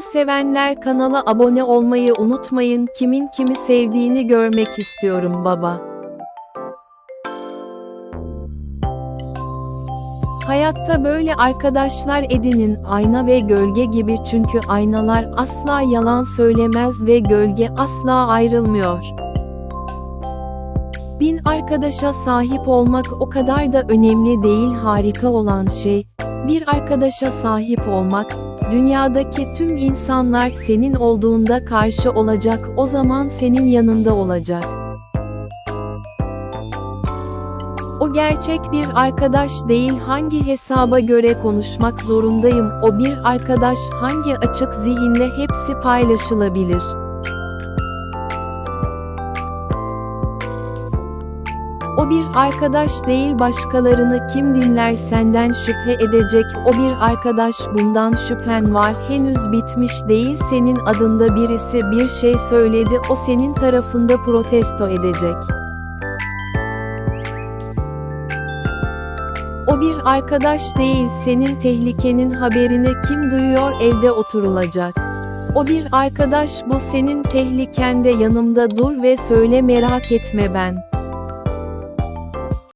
Sevenler kanala abone olmayı unutmayın. Kimin kimi sevdiğini görmek istiyorum baba. Hayatta böyle arkadaşlar edinin ayna ve gölge gibi çünkü aynalar asla yalan söylemez ve gölge asla ayrılmıyor. Bin arkadaşa sahip olmak o kadar da önemli değil harika olan şey, bir arkadaşa sahip olmak, dünyadaki tüm insanlar senin olduğunda karşı olacak o zaman senin yanında olacak. O gerçek bir arkadaş değil hangi hesaba göre konuşmak zorundayım o bir arkadaş hangi açık zihinle hepsi paylaşılabilir. O bir arkadaş değil başkalarını kim dinler senden şüphe edecek o bir arkadaş bundan şüphen var henüz bitmiş değil senin adında birisi bir şey söyledi o senin tarafında protesto edecek. O bir arkadaş değil senin tehlikenin haberini kim duyuyor evde oturulacak. O bir arkadaş bu senin tehlikende yanımda dur ve söyle merak etme ben.